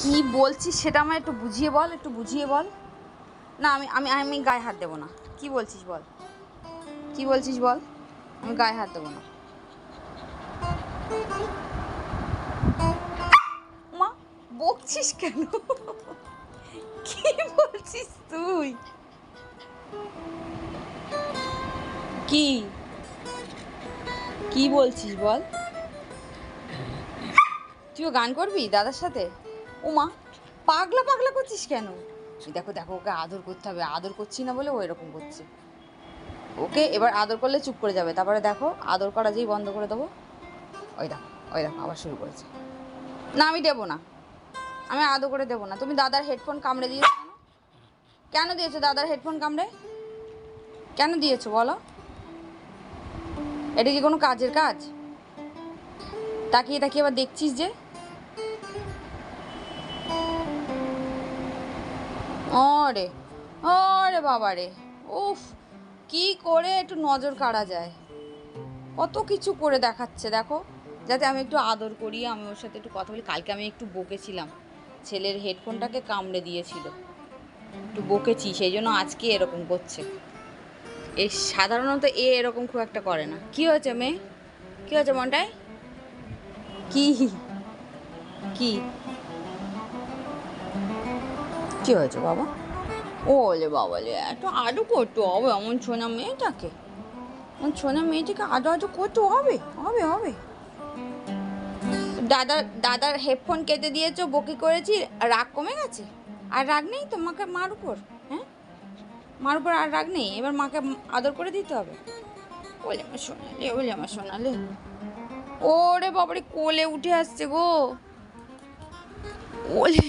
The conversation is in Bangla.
কি বলছিস সেটা আমার একটু বুঝিয়ে বল, একটু বুঝিয়ে বল। না, আমি আমি আমি গায়ে হাত দেবো না। কি বলছিস বল? কি বলছিস বল? আমি গায়ে হাত দেবো না। মা, বকছিস কেন? কি বলছিস তুই? কি? কি বলছিস বল? তুইও গান করবি দাদার সাথে? ওমা পাগলা পাগলা করছিস কেন? দেখো দেখো, ওকে আদর করতে হবে। আদর করছি না বলে ও এরকম করছে। ওকে এবার আদর করলে চুপ করে যাবে। তারপরে দেখো, আদর করা যেই বন্ধ করে দেবো। ওই দেখো ওই দেখো, আবার শুরু করেছে। না, আমি দেবো না। আমি আদর করে দেবো না। তুমি দাদার হেডফোন কামড়ে দিয়েছ? কেন? দিয়েছ দাদার হেডফোন কামড়ে? কেন দিয়েছ, বলো? এটা কি কোনো কাজের কাজ? তাকিয়ে তাকিয়ে আবার দেখছিস যে ওরে ওরে বাবা রে উফ, কি করে একটু নজর কাড়া যায়। কত কিছু করে দেখাচ্ছে, দেখো। যাতে আমি একটু আদর করি, আমি ওর সাথে একটু কথা বলি। কালকে আমি একটু বকেছিলাম, ছেলের হেডফোনটাকে কামড়ে দিয়েছিল। একটু বকেছি, সেই জন্য আজকে এরকম করছে। এই সাধারণত এ এরকম খুব একটা করে না। কি হয়েছে মেয়ে? কি হয়েছে মনটায়? কি? কি? কি হয়েছে বাবা? ওলে বাবা লে এত আদু করতে হবে এমন ছোনা মেয়েটাকে। এমন ছোনা মেয়েটাকে আদু আদু করতে হবে হবে হবে। দাদা, দাদার হেডফোন কেটে দিয়েছ, বকি করেছি, রাগ কমে গেছে? আর রাগ নেই তো মাকে, মার উপর হ্যাঁ? মার উপর আর রাগ নেই, এবার মাকে আদর করে দিতে হবে। ওলে আমার সোনালে ওলে আমার সোনালে। ওরে বাবারে, কোলে উঠে আসছে গো। ওলে